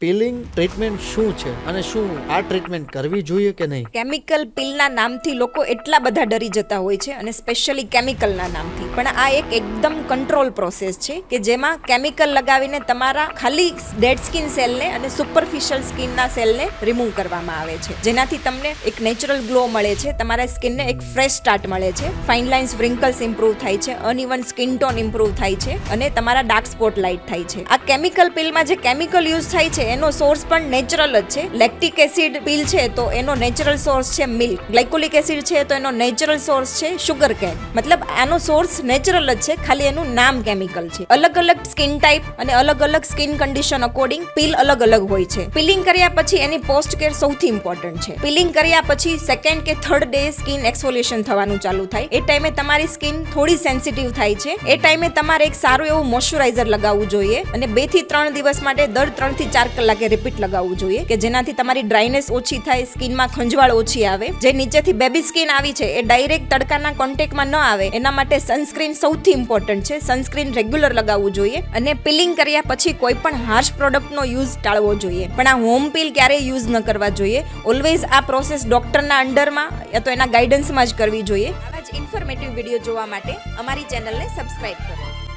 Peeling treatment શું છે? અને શું આ ટ્રીટમેન્ટ કરવી જોઈએ કે નહીં? કેમિકલ પિલના નામથી લોકો એટલા બધા ડરી જતા હોય છે અને સ્પેશિયલી કેમિકલના નામથી. પણ આ એક એકદમ કંટ્રોલ પ્રોસેસ છે કે જેમાં કેમિકલ લગાવીને તમારા ખાલી ડેડ સ્કિન સેલને અને સુપરફિશિયલ સ્કિનના સેલને રિમૂવ કરવામાં આવે છે. જેનાથી તમને એક નેચરલ ગ્લો મળે છે, તમારા સ્કિનને એક ફ્રેશ સ્ટાર્ટ મળે છે, ફાઇન લાઇન્સ વ્રિંકલ્સ ઇમ્પ્રૂવ થાય છે, અનઇવન સ્કિન ટોન ઇમ્પ્રૂવ થાય છે અને તમારા ડાર્ક સ્પોટ લાઇટ થાય છે. આ કેમિકલ પિલમાં જે કેમિકલ યુઝ થાય છે એનો સોર્સ પણ નેચરલ જ છે. લેક્ટિક એસિડ પીલ છે તો એનો નેચરલ સોર્સ છે મિલ્ક. ગ્લાયકોલિક એસિડ છે તો એનો નેચરલ સોર્સ છે શુગર કેન. મતલબ આનો સોર્સ નેચરલ જ છે, ખાલી એનું નામ કેમિકલ છે. અલગ અલગ સ્કિન ટાઈપ અને અલગ અલગ સ્કિન કન્ડિશન અકોર્ડિંગ પિલ અલગ અલગ હોય છે. પિલિંગ કર્યા પછી એની પોસ્ટ કેર સૌથી ઇમ્પોર્ટન્ટ છે. પીલિંગ કર્યા પછી સેકન્ડ કે થર્ડ ડે સ્કિન એક્સફોલિયેશન થવાનું ચાલુ થાય. એ ટાઈમે તમારી સ્કિન થોડી સેન્સિટિવ થાય છે. એ ટાઈમે તમારે એક સારું એવું મોઇશ્ચરાઇઝર લગાવવું જોઈએ અને બેથી ત્રણ દિવસ માટે દર ત્રણથી ચાર કલાકે રિપીટ લગાવવું જોઈએ કે જેનાથી તમારી ડ્રાયનેસ ઓછી થાય, સ્કિનમાં ખંજવાળ ઓછી આવે. જે નીચેથી બેબી સ્કિન આવી છે, એ ડાયરેક્ટ તડકાના કોન્ટેક્ટમાં ન આવે. એના માટે સનસ્ક્રીન સૌથી ઇમ્પોર્ટન્ટ છે. સનસ્ક્રીન રેગ્યુલર લગાવવું જોઈએ અને પિલિંગ કર્યા પછી કોઈ પણ હાર્શ પ્રોડક્ટનો યુઝ ટાળવો જોઈએ. પણ આ હોમ પિલ ક્યારેય યુઝ ન કરવા જોઈએ. ઓલવેઝ આ પ્રોસેસ ડોક્ટરના અંડરમાં યા તો એના ગાઈડન્સમાં જ કરવી જોઈએ. આવા જ ઇન્ફોર્મેટિવ વીડિયો જોવા માટે અમારી ચેનલને સબસ્ક્રાઈબ કરો.